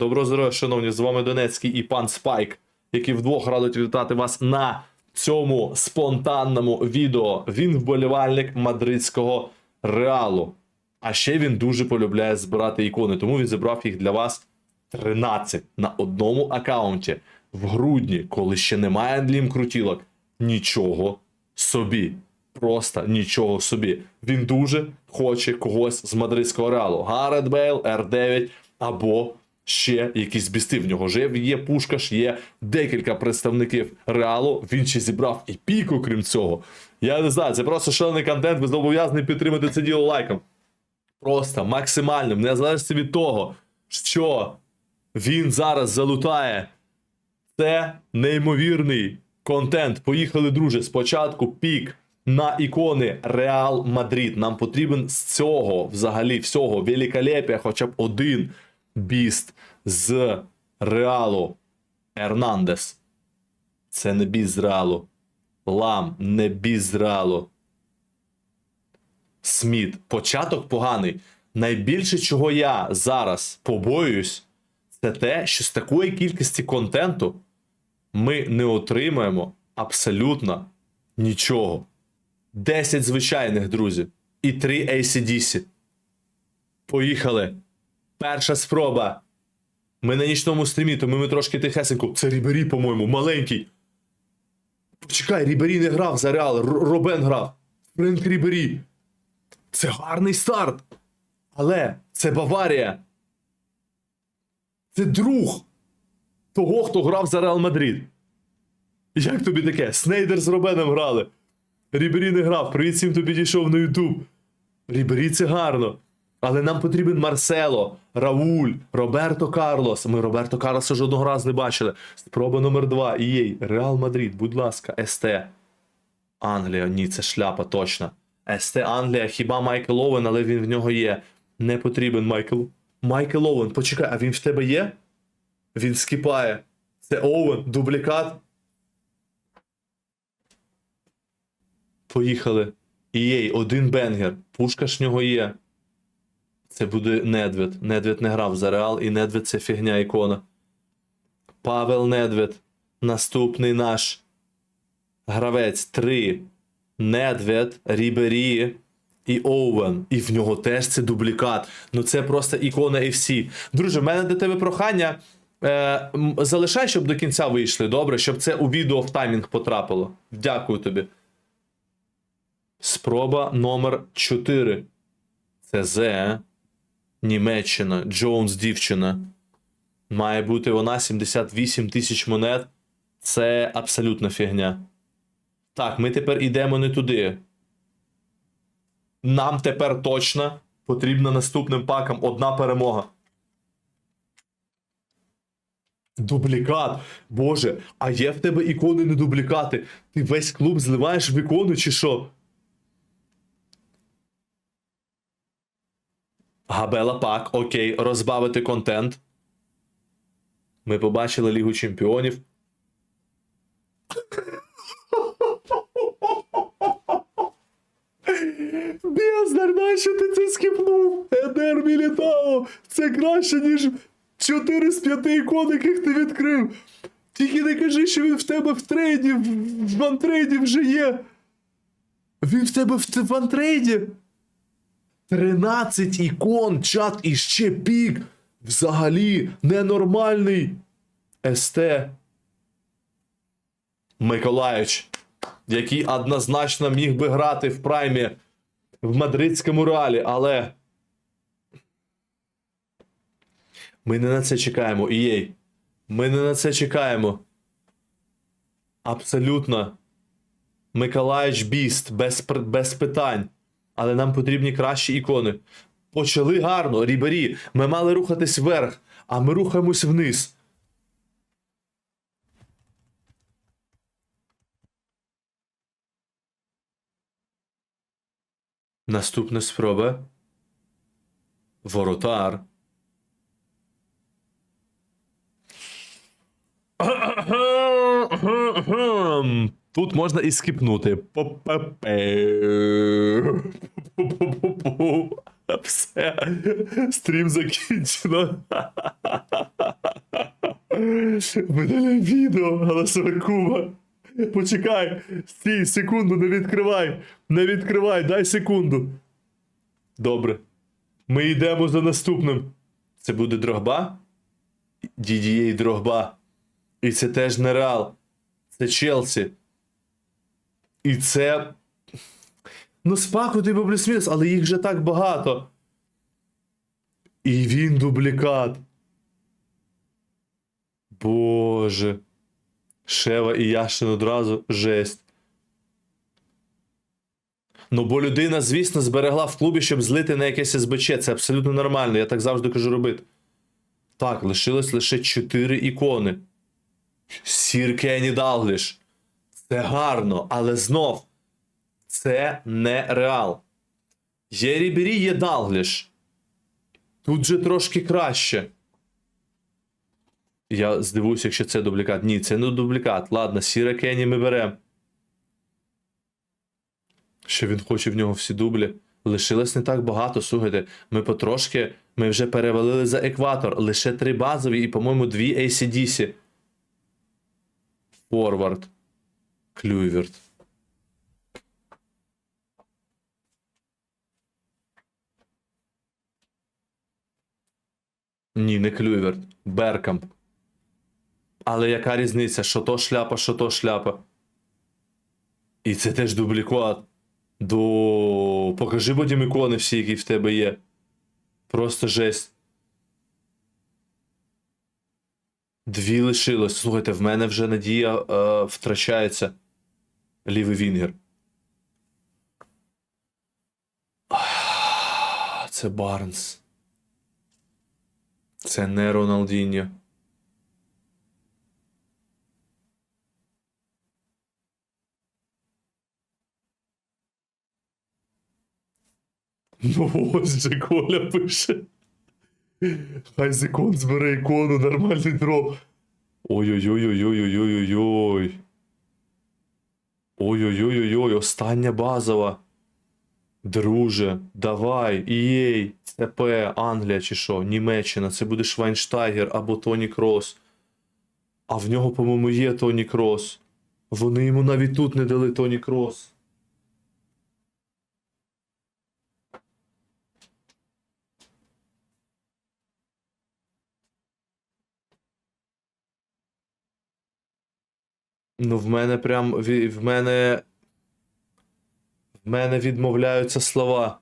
Доброго здоров'я, шановні, з вами Донецький і пан Спайк, які вдвох радуть вітати вас на цьому спонтанному відео. Він вболівальник мадридського реалу. А ще він дуже полюбляє збирати ікони, тому він зібрав їх для вас 13 на одному аккаунті в грудні, коли ще немає андлім крутілок. Нічого собі. Просто нічого собі. Він дуже хоче когось з мадридського реалу. Гарет Бейл, Р9 або ще якісь бісти. В нього вже є Пушкаш, є декілька представників реалу. Він ще зібрав і піку, крім цього. Я не знаю, це просто шалений контент. Ви зобов'язані підтримати це діло лайком. Просто максимальним, незалежно від того, що він зараз залутає. Це неймовірний контент. Поїхали, друже. Спочатку пік на ікони Реал Мадрид. Нам потрібен з цього взагалі всього великолепія, хоча б один біст з Реалу. Ернандес. Це не з Реалу. Лам не з Реалу. Сміт. Початок поганий. Найбільше, чого я зараз побоююсь, це те, що з такої кількості контенту ми не отримаємо абсолютно нічого. 10 звичайних друзів і 3 ACDC. Поїхали. Перша спроба. Ми на нічному стрімі, тому ми трошки тихесенько. Це Рібері, по-моєму, маленький. Почекай, Рібері не грав за Реал, Робен грав. Френк Рібері. Це гарний старт. Але це Баварія. Це друг того, хто грав за Реал Мадрид. Як тобі таке? Снейдер з Робеном грали. Рібері не грав. Привіт всім, хто підійшов на Ютуб. Рібері це гарно. Але нам потрібен Марсело, Рауль, Роберто Карлос. Ми Роберто Карлоса жодного разу не бачили. Спроба номер два. Ієй. Реал Мадрид, будь ласка, СТ. Англія, ні, це шляпа, точно. СТ Англія, хіба Майкл Оуен, але він в нього є. Не потрібен Майкл. Майкл Оуен, почекай, а він в тебе є? Він скіпає. Це Оуен, дублікат. Поїхали. Ієй, один бенгер. Пушка ж в нього є. Це буде Недвед. Недвед не грав за Реал, і Недвед це фігня ікона. Павел Недвед. Наступний наш гравець 3. Недвед, Рібері і Оуен. І в нього теж це дублікат. Ну це просто ікона FC. Друже, в мене до тебе прохання. Е, залишай, щоб до кінця вийшли, добре, щоб це у відео в таймінг потрапило. Дякую тобі. Спроба номер 4. Це З. Німеччина. Джонс дівчина. Має бути вона 78 тисяч монет. Це абсолютна фігня. Так, ми тепер йдемо не туди. Нам тепер точно потрібна наступним пакам одна перемога. Дублікат. Боже, а є в тебе ікони не дублікати. Ти весь клуб зливаєш в ікону чи що? Габела пак, окей, розбавити контент. Ми побачили Лігу Чемпіонів. Бездар, нащо ти це скіпнув? Едер Мілітао! Це краще, ніж 4 з 5 ікон, яких ти відкрив. Тільки не кажи, що він в тебе в трейді, в, в антрейді вже є. Він в тебе в, в антрейді. 13 ікон, чат і ще пік. Взагалі ненормальний. СТ. Миколаївич, який однозначно міг би грати в праймі в мадридському реалі, але. Ми не на це чекаємо, Ієй. Ми не на це чекаємо. Абсолютно. Миколаївич Біст, без, без питань. Але нам потрібні кращі ікони. Почали гарно, Рібері. Ми мали рухатись вверх, а ми рухаємось вниз. Наступна спроба. Воротар. Тут можна і скіпнути. По-пе-пе. Все. Стрім закінчено. Видаляй відео, голосове куба. Почекай, стій, секунду, не відкривай. Не відкривай, дай секунду. Добре. Ми йдемо за наступним. Це буде Дрогба? Дідієй Дрогба. І це теж не Реал. Це Челсі. І це. Ну, спаку ти був сміс, але їх же так багато. І він дублікат. Боже. Шева і Яшин одразу жесть. Ну, бо людина, звісно, зберегла в клубі, щоб злити на якесь СБЧ. Це абсолютно нормально, я так завжди кажу робити. Так, лишилось лише 4 ікони. Сір Кенні Далгліш. Це гарно, але знов це не реал. Є Рібері, є Далгліш. Тут же трошки краще. Я здивуюся, якщо це дублікат. Ні, це не дублікат. Ладно, Сіра Кенні ми беремо. Що він хоче в нього всі дублі. Лишилось не так багато. Слухайте, ми потрошки. Ми вже перевалили за екватор. Лише три базові і, по-моєму, дві ACDC. Форвард. Клюйверт. Ні, не Клюйверт. Беркамп. Але яка різниця? Що то шляпа, що то шляпа. І це теж дублікат. До. Покажи потім ікони всі, які в тебе є. Просто жесть. Дві лишилось. Слухайте, в мене вже надія е, втрачається. Лівий Вінгер. Це Барнс. Це не Роналдіньо. Ну ось же Коля пише. Хай з збере ікону, нормальний дроп. Ой-ой-ой-ой-ой-ой-ой-ой. Ой-ой-ой-ой-ой, остання базова. Друже, давай, EA, ЦП, Англія чи що, Німеччина, це буде Швайнштайгер або Тоні Крос. А в нього, по-моєму, є Тоні Крос. Вони йому навіть тут не дали Тоні Крос. Ну, в мене прям ві- в мене. В мене відмовляються слова.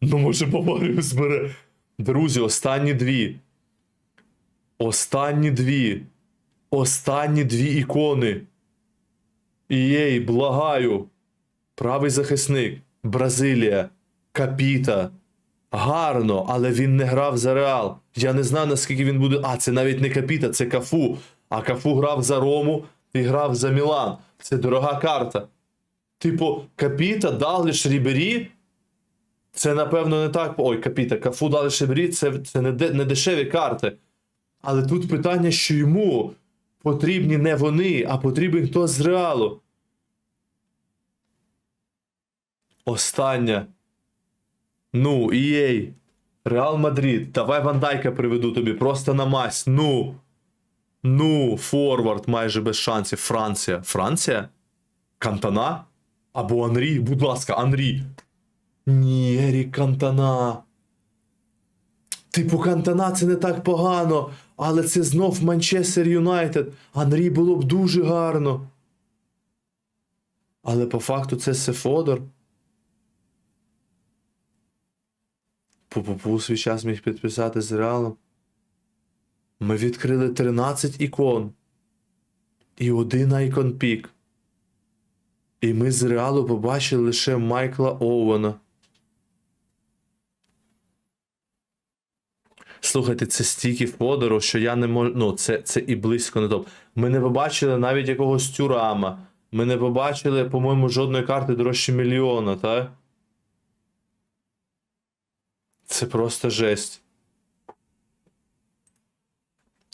Ну, може, Баварію збере. Друзі, останні дві. Останні дві. Останні дві ікони. Ієй, благаю. Правий захисник. Бразилія. Капіта. Гарно, але він не грав за Реал. Я не знаю, наскільки він буде. А, це навіть не Капіта, це Кафу. А Кафу грав за Рому і грав за Мілан. Це дорога карта. Типу, Капіта, Даліш, Рібері. Це, напевно, не так. Ой, Капіта, Кафу, Даліш, Рібері це, це не, не дешеві карти. Але тут питання, що йому потрібні не вони, а потрібен хтось з реалу. Остання. Ну, EA. Реал Мадрид. Давай Вандайка приведу тобі просто на мазь. Ну. Ну, форвард майже без шансів. Франція. Франція? Кантана? Або Анрі? Будь ласка, Анрі. Ні, Ерік Кантана. Типу, Кантана це не так погано, але це знов Манчестер Юнайтед. Анрі було б дуже гарно. Але по факту це Сефодор. Пу-пу-пу свій час міг підписати з Реалом. Ми відкрили 13 ікон. І один айкон пік. І ми з Реалу побачили лише Майкла Оуена. Слухайте, це стільки фодору, що я не можу. Ну, це, це і близько не топ. Ми не побачили навіть якогось тюрама. Ми не побачили, по-моєму, жодної карти дорожче мільйона, так? Це просто жесть.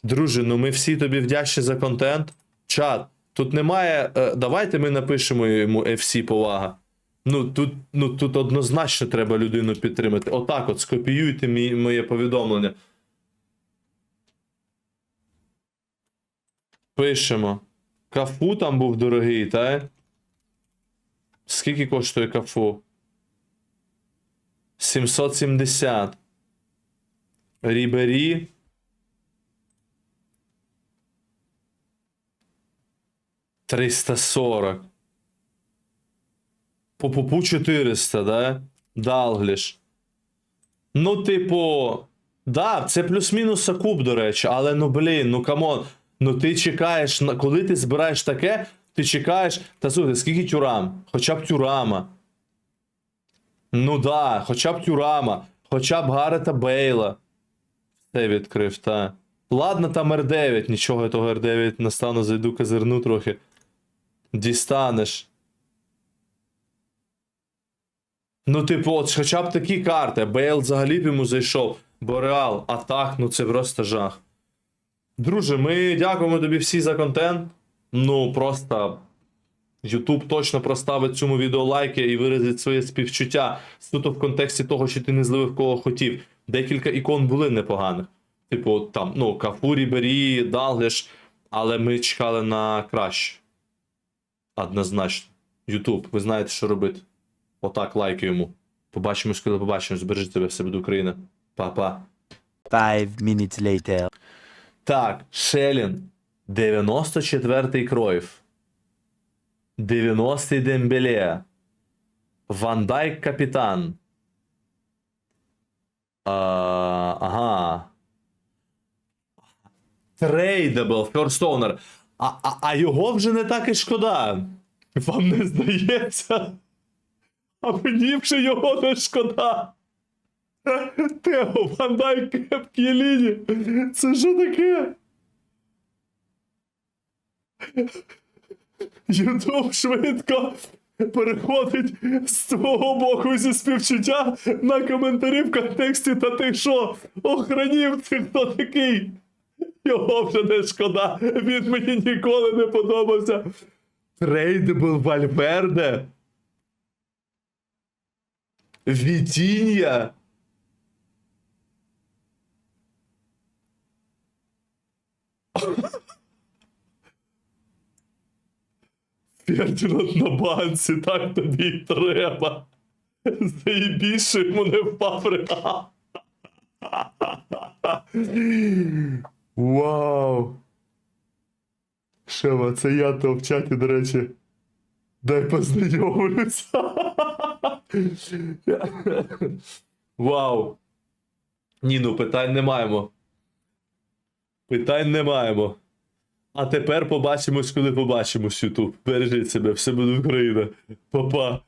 Друже, ну ми всі тобі вдячні за контент. Чат, тут немає. е, давайте ми напишемо йому FC повага. Ну тут, ну, тут однозначно треба людину підтримати. Отак от скопіюйте мій, моє повідомлення. Пишемо. Кафу там був дорогий, та? Скільки коштує кафу? 770. Рібері. Триста сорок. По пупу 400, да? Далгліш. Ну, типу, да, це плюс-мінус окуп, до речі, але ну блін, ну камон. Ну ти чекаєш, коли ти збираєш таке, ти чекаєш. Та слухай, скільки тюрам? Хоча б тюрама. Ну да, хоча б тюрама, хоча б Гарета Бейла. Все відкрив, та. Ладно, там Р9, нічого я того Р9 не стану, зайду козирну трохи. Дістанеш. Ну, типу, от хоча б такі карти. Бейл взагалі б йому зайшов. Бореал, так, ну це просто жах. Друже, ми дякуємо тобі всі за контент. Ну, просто. YouTube точно проставить цьому відео лайки і виразить своє співчуття суто в контексті того, що ти не зливив кого хотів. Декілька ікон були непоганих. Типу, там, ну, Кафурі, Бері, Далгеш, але ми чекали на краще. Однозначно. YouTube, ви знаєте, що робити. Отак лайки йому. Побачимось, коли побачимось. Збережіть себе, все буде Україна. Па-па. Five minutes later. Так, Шелін. 94-й Кройф. 90-й Дембеле. Ван Дайк капітан. А, ага. Трейдабл, Owner. А, а, а його вже не так і шкода. Вам не здається? А мені вже його не шкода. Тео, Ван Дайк, Кепкі ліні. Це що таке? Ютуб швидко переходить з твого боку зі співчуття на коментарі в контексті та ти що? Охранів ти хто такий? Його вже не шкода, він мені ніколи не подобався. Трейдабл Вальверде. Вітіння. Фердинанд на банці, так тобі й треба. Заєбіше йому не реал. Вау. Шева, це я то в чаті, до речі. Дай познайомлюся. Вау. Ні, ну питань не маємо. Питань не маємо. А тепер побачимось, коли побачимось, Ютуб. Бережіть себе, все буде Україна. Па-па.